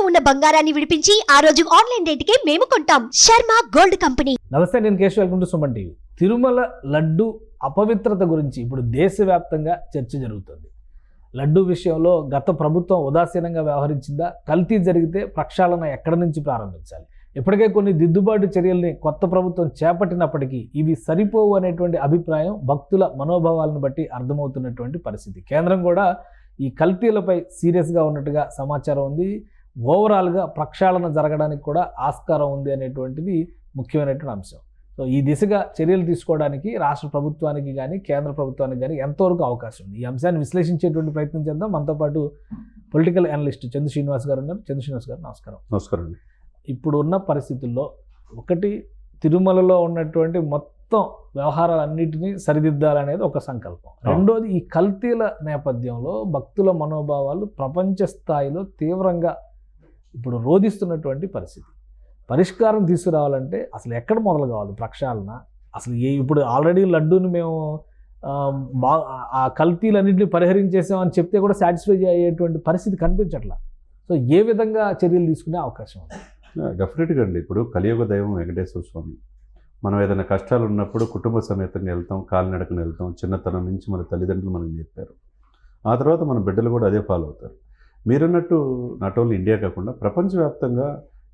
ఇంట్లో ఉన్న బంగారాన్ని విడిపించి ఆ రోజు ఆన్లైన్ రేటుకే మేము కొంటాం. Sharma gold company. నమస్తే నేను Keshav welcome to Suman TV. Tirumala laddu అపవిత్రత గురించి ఇప్పుడు దేశవ్యాప్తంగా చర్చ జరుగుతుంది. లడ్డు విషయంలో గత ప్రభుత్వం ఉదాసీనంగా వ్యవహరించిందా? కల్తీ జరిగితే ప్రక్షాళన ఎక్కడి నుంచి ప్రారంభించాలి? ఇప్పటికే కొన్ని దిద్దుబాటు చర్యల్ని కొత్త ప్రభుత్వం చేపట్టినప్పటికీ ఇవి సరిపోవు అనేటువంటి అభిప్రాయం భక్తుల మనోభావాలను బట్టి అర్థమవుతున్నటువంటి పరిస్థితి. కేంద్రం కూడా ఈ కల్తీలపై సీరియస్గా ఉన్నట్టుగా సమాచారం ఉంది. ఓవరాల్గా ప్రక్షాళన జరగడానికి కూడా ఆస్కారం ఉంది అనేటువంటిది ముఖ్యమైనటువంటి అంశం. సో ఈ దిశగా చర్యలు తీసుకోవడానికి రాష్ట్ర ప్రభుత్వానికి కానీ కేంద్ర ప్రభుత్వానికి కానీ ఎంతవరకు అవకాశం ఉంది? ఈ అంశాన్ని విశ్లేషించేటువంటి ప్రయత్నం చేద్దాం. మనతో పాటు పొలిటికల్ అనలిస్ట్ చంద్ర శ్రీనివాస్ గారు ఉన్నారు. చంద్ర శ్రీనివాస్ గారు నమస్కారం. నమస్కారం అండి. ఇప్పుడు ఉన్న పరిస్థితుల్లో ఒకటి తిరుమలలో ఉన్నటువంటి మొత్తం వ్యవహారాలన్నిటినీ సరిదిద్దాలనేది ఒక సంకల్పం. రెండోది ఈ కల్తీల నేపథ్యంలో భక్తుల మనోభావాలు ప్రపంచ స్థాయిలో తీవ్రంగా ఇప్పుడు రోధిస్తున్నటువంటి పరిస్థితి. పరిష్కారం తీసుకురావాలంటే అసలు ఎక్కడ మొదలు కావాలి ప్రక్షాళన? అసలు ఏ ఇప్పుడు ఆల్రెడీ లడ్డూని మేము బా ఆ కల్తీలన్నింటినీ పరిహరించేసామని చెప్తే కూడా సాటిస్ఫై అయ్యేటువంటి పరిస్థితి కనిపించట్లా. సో ఏ విధంగా చర్యలు తీసుకునే అవకాశం ఉంది? డెఫినెట్గా అండి. ఇప్పుడు కలియుగ దైవం వెంకటేశ్వర స్వామి. మనం ఏదైనా కష్టాలు ఉన్నప్పుడు కుటుంబ సమేతంగా వెళ్తాం కాలినడకన వెళ్తాం చిన్నతనం నుంచి మన తల్లిదండ్రులు మనకు నేర్పారు. ఆ తర్వాత మన బిడ్డలు కూడా అదే ఫాలో అవుతారు. మీరన్నట్టు నాట్ ఓన్లీ ఇండియా కాకుండా ప్రపంచవ్యాప్తంగా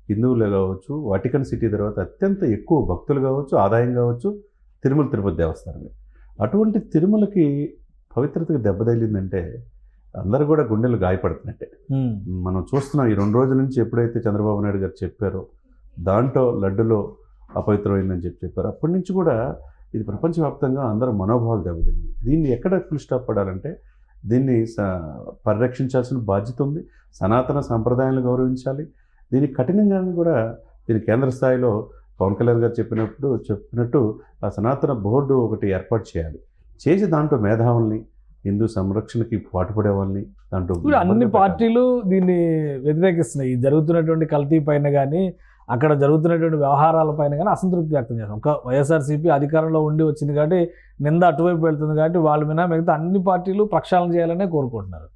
హిందువులే కావచ్చు వాటికన్ సిటీ తర్వాత అత్యంత ఎక్కువ భక్తులు కావచ్చు ఆదాయం కావచ్చు తిరుమల తిరుపతి దేవస్థానమే అటువంటి తిరుమలకి పవిత్రతకు దెబ్బ తగిలిందంటే అందరూ కూడా గుండెలు గాయపడుతున్నట్టే. మనం చూస్తున్నాం ఈ రెండు రోజుల నుంచి ఎప్పుడైతే చంద్రబాబు నాయుడు గారు చెప్పారో దాంట్లో లడ్డులో అపవిత్రమైందని చెప్పి చెప్పారు అప్పటి నుంచి కూడా ఇది ప్రపంచవ్యాప్తంగా అందరూ మనోభావాలు దెబ్బతింది దీన్ని ఎక్కడ ఫుల్ స్టాప్ పడాలంటే దీన్ని స- పరిరక్షించాల్సిన బాధ్యత ఉంది. సనాతన సాంప్రదాయాలను గౌరవించాలి. దీన్ని కఠినంగా కూడా దీని కేంద్ర స్థాయిలో పవన్ కళ్యాణ్ గారు చెప్పినప్పుడు చెప్పినట్టు ఆ సనాతన బోర్డు ఒకటి ఏర్పాటు చేయాలి. చేసి దాంట్లో మేధావుల్ని హిందూ సంరక్షణకి పాటుపడే వాళ్ళని దాంట్లో అన్ని. పార్టీలు దీన్ని వ్యతిరేకిస్తున్నాయి. జరుగుతున్నటువంటి కల్తీ పైన కానీ అక్కడ జరుగుతున్నటువంటి వ్యవహారాల పైన కానీ అసంతృప్తి వ్యక్తం చేస్తాం ఒక వైఎస్ఆర్సీపీ అధికారంలో ఉండి వచ్చింది కాబట్టి నింద అటువైపు వెళ్తుంది కాబట్టి వాళ్ళ మీద మిగతా అన్ని పార్టీలు ప్రక్షాళన చేయాలనే కోరుకుంటున్నారు.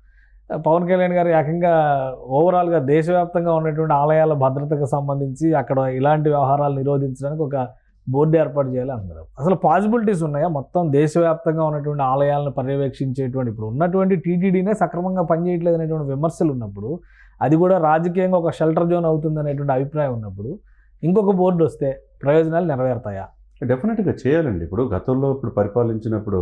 పవన్ కళ్యాణ్ గారు ఏకంగా ఓవరాల్గా దేశవ్యాప్తంగా ఉన్నటువంటి ఆలయాల భద్రతకు సంబంధించి అక్కడ ఇలాంటి వ్యవహారాలు నిరోధించడానికి ఒక బోర్డు ఏర్పాటు చేయాలి అన్నారు. అసలు పాసిబిలిటీస్ ఉన్నాయా? మొత్తం దేశవ్యాప్తంగా ఉన్నటువంటి ఆలయాలను పర్యవేక్షించేటువంటి ఇప్పుడు ఉన్నటువంటి టీటీడీనే సక్రమంగా పనిచేయట్లేదు అనేటువంటి విమర్శలు ఉన్నప్పుడు అది కూడా రాజకీయంగా ఒక షెల్టర్ జోన్ అవుతుంది అనేటువంటి అభిప్రాయం ఉన్నప్పుడు ఇంకొక బోర్డు వస్తే ప్రయోజనాలు నెరవేరుతాయా? డెఫినెట్గా చేయాలండి. ఇప్పుడు గతంలో ఇప్పుడు పరిపాలించినప్పుడు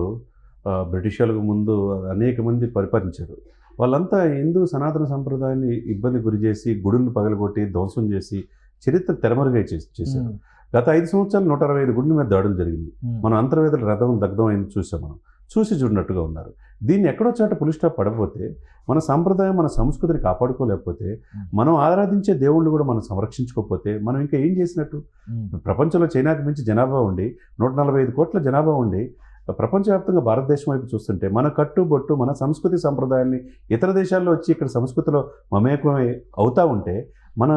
బ్రిటిష్ వాళ్ళకు ముందు అనేక మంది పరిపాలించారు. వాళ్ళంతా హిందూ సనాతన సంప్రదాయాన్ని ఇబ్బంది గురి చేసి గుడులను పగలగొట్టి ధ్వంసం చేసి చరిత్ర తెరమరుగా చేశారు. గత ఐదు సంవత్సరాలు నూట అరవై ఐదు గుడుల మీద దాడులు జరిగింది మన అంతర్వేదుల రథం దగ్ధం అయింది చూసాం మనం. చూసి చూడనట్టుగా ఉన్నారు. దీన్ని ఎక్కడో చోట పులి స్టాప్ పడకపోతే మన సాంప్రదాయం మన సంస్కృతిని కాపాడుకోలేకపోతే మనం ఆరాధించే దేవుళ్ళు కూడా మనం సంరక్షించుకోకపోతే మనం ఇంకా ఏం చేసినట్టు? ప్రపంచంలో చైనాకి మించి జనాభా ఉండి నూట నలభై ఐదు కోట్ల జనాభా ఉండి ప్రపంచవ్యాప్తంగా భారతదేశం వైపు చూస్తుంటే మన కట్టుబొట్టు మన సంస్కృతి సంప్రదాయాల్ని ఇతర దేశాల్లో వచ్చి ఇక్కడ సంస్కృతిలో మమేకమై అవుతా ఉంటే మన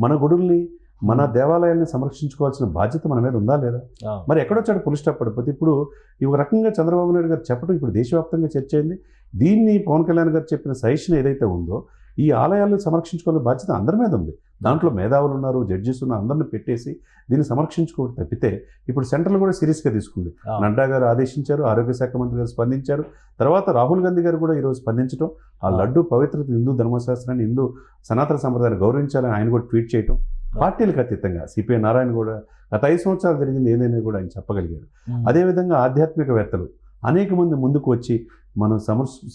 మన గుడుల్ని మన దేవాలయాల్ని సంరక్షించుకోవాల్సిన బాధ్యత మన మీద ఉందా లేదా? మరి ఎక్కడో చోట పులి స్టాప్ పడిపోతే ఇప్పుడు ఈ ఒక రకంగా చంద్రబాబు నాయుడు గారు చెప్పడం ఇప్పుడు దేశవ్యాప్తంగా చర్చ అయింది. దీన్ని పవన్ కళ్యాణ్ గారు చెప్పిన సజెషన్ ఏదైతే ఉందో ఈ ఆలయాలను సంరక్షించుకోవాల్సిన బాధ్యత అందరి మీద ఉంది. దాంట్లో మేధావులు ఉన్నారు జడ్జెస్ ఉన్నారు అందరిని పెట్టేసి దీన్ని సంరక్షించుకోవడం తప్పితే ఇప్పుడు సెంట్రల్ కూడా సీరియస్గా తీసుకుంది. నడ్డా గారు ఆదేశించారు ఆరోగ్య శాఖ మంత్రి గారు స్పందించారు. తర్వాత రాహుల్ గాంధీ గారు కూడా ఈరోజు స్పందించడం ఆ. లడ్డు పవిత్రత హిందూ ధర్మశాస్త్రాన్ని హిందూ సనాతన సంప్రదాయాన్ని గౌరవించాలని ఆయన కూడా ట్వీట్ చేయటం. పార్టీలకు అతీతంగా సిపిఐ నారాయణ కూడా గత ఐదు సంవత్సరాలు జరిగింది ఏదైనా కూడా ఆయన చెప్పగలిగారు అదేవిధంగా ఆధ్యాత్మికవేత్తలు అనేక మంది ముందుకు వచ్చి మన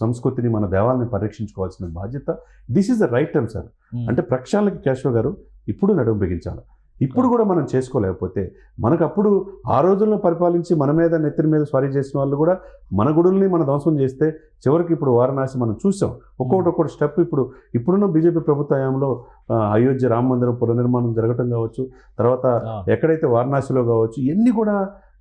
సంస్కృతిని మన దేవాలని పరిరక్షించుకోవాల్సిన బాధ్యత. This is the right time sir అంటే ప్రక్షాళనకి కేశవ గారు ఇప్పుడు నడుము బిగించాలి. ఇప్పుడు కూడా మనం చేసుకోలేకపోతే మనకు అప్పుడు ఆ రోజుల్లో పరిపాలించి మన మీద నెత్తిన మీద స్వారీ చేసిన వాళ్ళు కూడా మన గుడుల్ని మన ధ్వంసం చేస్తే చివరికి ఇప్పుడు వారణాసి మనం చూసాం. ఒక్కొక్కటి ఒక్కొక్కటి స్టెప్ ఇప్పుడు ఇప్పుడున్న బీజేపీ ప్రభుత్వ హయాంలో అయోధ్య రామ మందిరం పునర్నిర్మాణం జరగటం కావచ్చు తర్వాత ఎక్కడైతే వారణాసిలో కావచ్చు ఇవన్నీ కూడా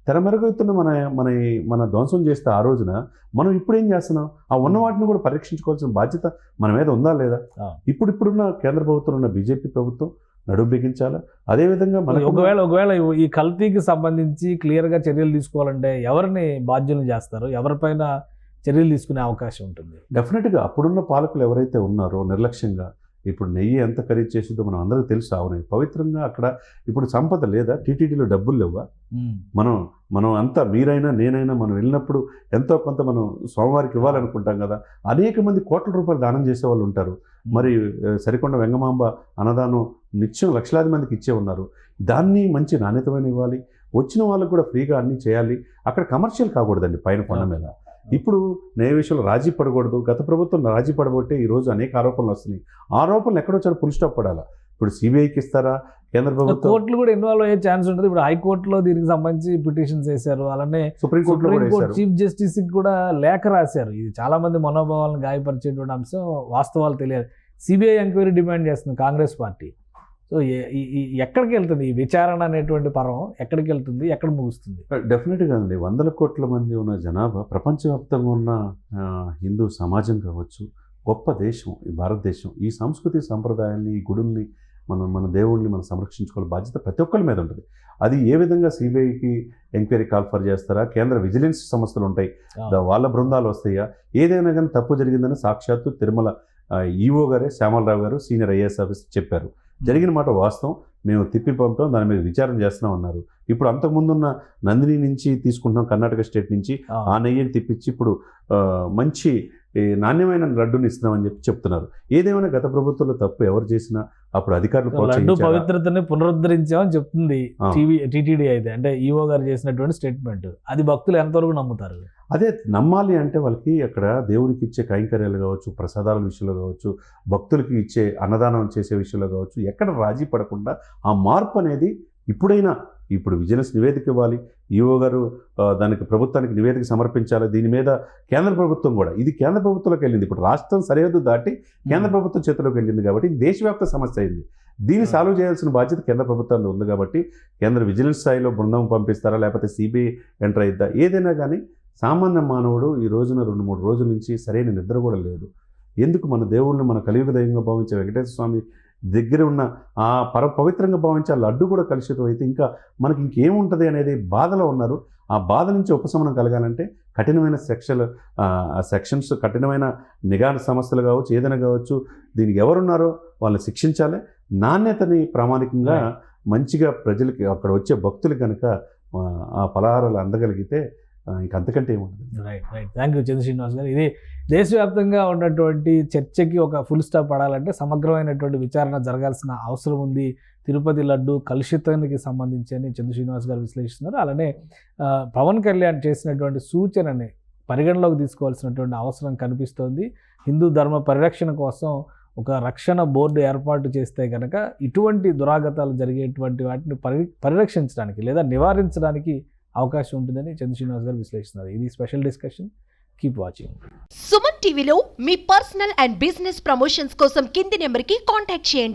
తెరమెరుగుతున్న మన మన మన ధ్వంసం చేస్తే ఆ రోజున మనం ఇప్పుడు ఏం చేస్తున్నాం? ఆ ఉన్న వాటిని కూడా పరీక్షించుకోవాల్సిన బాధ్యత మన మీద ఉందా లేదా. ఇప్పుడు ఇప్పుడున్న కేంద్ర ప్రభుత్వం ఉన్న బీజేపీ ప్రభుత్వం నడుము బిగించాలా? అదేవిధంగా మనకు ఒకవేళ ఒకవేళ ఈ కల్తీకి సంబంధించి క్లియర్గా చర్యలు తీసుకోవాలంటే ఎవరిని బాధ్యులను చేస్తారు? ఎవరిపైన చర్యలు తీసుకునే అవకాశం ఉంటుంది? డెఫినెట్గా అప్పుడున్న పాలకులు ఎవరైతే ఉన్నారో నిర్లక్ష్యంగా ఇప్పుడు నెయ్యి ఎంత ఖరీదు చేసిందో మనం అందరికీ తెలుసు నెయ్యి పవిత్రంగా అక్కడ ఇప్పుడు సంపద లేదా? టీటీడీలో డబ్బులు లేవా. మనం మనం అంతా మీరైనా నేనైనా మనం వెళ్ళినప్పుడు ఎంతో కొంత మనం సోమవారికి ఇవ్వాలనుకుంటాం కదా? అనేక మంది కోట్ల రూపాయలు దానం చేసే వాళ్ళు ఉంటారు. మరి సరికొండ వెంగమాంబ అన్నదానం నిత్యం లక్షలాది మందికి ఇచ్చే ఉన్నారు. దాన్ని మంచి నాణ్యతమైన ఇవ్వాలి. వచ్చిన వాళ్ళకు కూడా ఫ్రీగా అన్నీ చేయాలి. అక్కడ కమర్షియల్ కాకూడదండి పైన కొండ మీద. ఇప్పుడు న్యాయ విషయంలో రాజీ పడకూడదు. గత ప్రభుత్వం రాజీ పడబట్టే ఈరోజు అనేక ఆరోపణలు వస్తున్నాయి. ఆరోపణలు ఎక్కడో చాలా పుల్ స్టాప్ పడాలా. ఇప్పుడు సిబిఐకి ఇస్తారా? కేంద్ర ప్రభుత్వం కోర్టులు కూడా ఇన్వాల్వ్ అయ్యే ఛాన్స్ ఉంటుంది. ఇప్పుడు హైకోర్టులో దీనికి సంబంధించి పిటిషన్స్ వేశారు. అలానే సుప్రీంకోర్టులో కూడా సుప్రీంకోర్టు చీఫ్ జస్టిస్కి కూడా లేఖ రాశారు. ఇది చాలా మంది మనోభావాలను గాయపరిచేటువంటి అంశం వాస్తవాలు తెలియదు. సిబిఐ ఎంక్వైరీ డిమాండ్ చేస్తుంది కాంగ్రెస్ పార్టీ. సో ఎక్కడికి వెళ్తుంది? ఈ విచారణ అనేటువంటి పరం ఎక్కడికి వెళ్తుంది? ఎక్కడ ముగుస్తుంది? డెఫినెట్గా అండి వందల కోట్ల మంది ఉన్న జనాభా ప్రపంచవ్యాప్తంగా ఉన్న హిందూ సమాజం కావచ్చు గొప్ప దేశం ఈ భారతదేశం ఈ సంస్కృతి సంప్రదాయాన్ని ఈ గుడుల్ని మనం మన దేవుళ్ళని మనం సంరక్షించుకోవాలి బాధ్యత ప్రతి ఒక్కరి మీద ఉంటుంది. అది ఏ విధంగా సిబిఐకి ఎంక్వైరీ కాల్ఫర్ చేస్తారా? కేంద్ర విజిలెన్స్ సంస్థలు ఉంటాయి. వాళ్ళ బృందాలు వస్తాయా? ఏదైనా కానీ తప్పు జరిగిందని సాక్షాత్తు తిరుమల ఈఓ గారే శ్యామలరావు గారు సీనియర్ ఐఏఎస్ ఆఫీసర్ చెప్పారు. జరిగిన మాట వాస్తవం. మేము తిప్పి పంపాం దాని మీద విచారణ చేస్తున్నాం అన్నారు. ఇప్పుడు అంతకుముందున్న నందిని నుంచి తీసుకుంటున్నాం కర్ణాటక స్టేట్ నుంచి. ఆ, నెయ్యిని తెప్పించి ఇప్పుడు మంచి నాణ్యమైన లడ్డుని ఇస్తున్నామని చెప్పి చెప్తున్నారు. ఏదేమైనా గత ప్రభుత్వంలో తప్పు ఎవరు చేసినా అప్పుడు అధికారులు లడ్డు? పవిత్రతని పునరుద్ధరించామని చెప్తుంది. టీవీ టీటీడీ అయితే. అంటే ఈఓ గారు చేసినటువంటి స్టేట్మెంట్. అది భక్తులు ఎంతవరకు నమ్ముతారు? అదే నమ్మాలి అంటే వాళ్ళకి అక్కడ దేవుడికి ఇచ్చే కైంకర్యాలు కావచ్చు ప్రసాదాల విషయంలో కావచ్చు భక్తులకి ఇచ్చే అన్నదానం చేసే విషయంలో కావచ్చు ఎక్కడ రాజీ పడకుండా ఆ మార్పు అనేది ఇప్పుడైనా ఇప్పుడు విజిలెన్స్ నివేదిక ఇవ్వాలి. ఈఓ గారు దానికి ప్రభుత్వానికి నివేదిక సమర్పించాలి. దీని మీద కేంద్ర ప్రభుత్వం కూడా ఇది కేంద్ర ప్రభుత్వంలోకి వెళ్ళింది. ఇప్పుడు రాష్ట్రం సరిహద్దు దాటి కేంద్ర ప్రభుత్వం చేతిలోకి వెళ్ళింది కాబట్టి దేశవ్యాప్త సమస్య అయింది. దీన్ని సాల్వ్ చేయాల్సిన బాధ్యత కేంద్ర ప్రభుత్వంలో ఉంది కాబట్టి కేంద్ర విజిలెన్స్ స్థాయిలో బృందం పంపిస్తారా లేకపోతే సిబిఐ ఎంటర్ అయిద్దా ఏదైనా కానీ సామాన్య మానవుడు ఈ రోజున రెండు మూడు రోజుల నుంచి సరైన నిద్ర కూడా లేదు. ఎందుకు మన దేవుళ్ళని మన కలియుగ దైవంగా భావించే వెంకటేశ్వర స్వామి దగ్గర ఉన్న ఆ పర పవిత్రంగా భావించే లడ్డు కూడా కలుషితం అయితే ఇంకా మనకి ఇంకేముంటుంది అనేది బాధలో ఉన్నారు. ఆ బాధ నుంచి ఉపశమనం కలగాలంటే కఠినమైన సెక్షలు సెక్షన్స్ కఠినమైన నిఘా సంస్థలు కావచ్చు ఏదైనా కావచ్చు దీనికి ఎవరున్నారో వాళ్ళని శిక్షించాలి. నాణ్యతని ప్రామాణికంగా. మంచిగా ప్రజలకి అక్కడ వచ్చే భక్తులు కనుక ఆ, పలహారాలు అందగలిగితే ఇంక అంతకంటే ఏముంటుంది right right thank you Chandra Srinivas garu. ఇది దేశవ్యాప్తంగా ఉన్నటువంటి చర్చకి ఒక ఫుల్ స్టాప్ పడాలంటే సమగ్రమైనటువంటి విచారణ జరగాల్సిన అవసరం ఉంది. తిరుపతి లడ్డు కలుషితానికి సంబంధించి అని చంద్ర శ్రీనివాస్ గారు విశ్లేషిస్తున్నారు. అలానే పవన్ కళ్యాణ్ చేసినటువంటి సూచనని పరిగణలోకి తీసుకోవాల్సినటువంటి అవసరం కనిపిస్తోంది. హిందూ ధర్మ పరిరక్షణ కోసం ఒక రక్షణ బోర్డు ఏర్పాటు చేస్తే కనుక ఇటువంటి దురాగతాలు జరిగేటువంటి వాటిని పరి పరిరక్షించడానికి లేదా నివారించడానికి అవకాశం ఉంటుందని చంద్ర శ్రీనివాస్ గారు విశ్లేషిస్తున్నారు. ఇది special discussion. Keep watching. Suman టీవీలో మీ పర్సనల్ అండ్ బిజినెస్ ప్రమోషన్స్ కోసం కింది నెంబర్కి కాంటాక్ట్ చేయండి.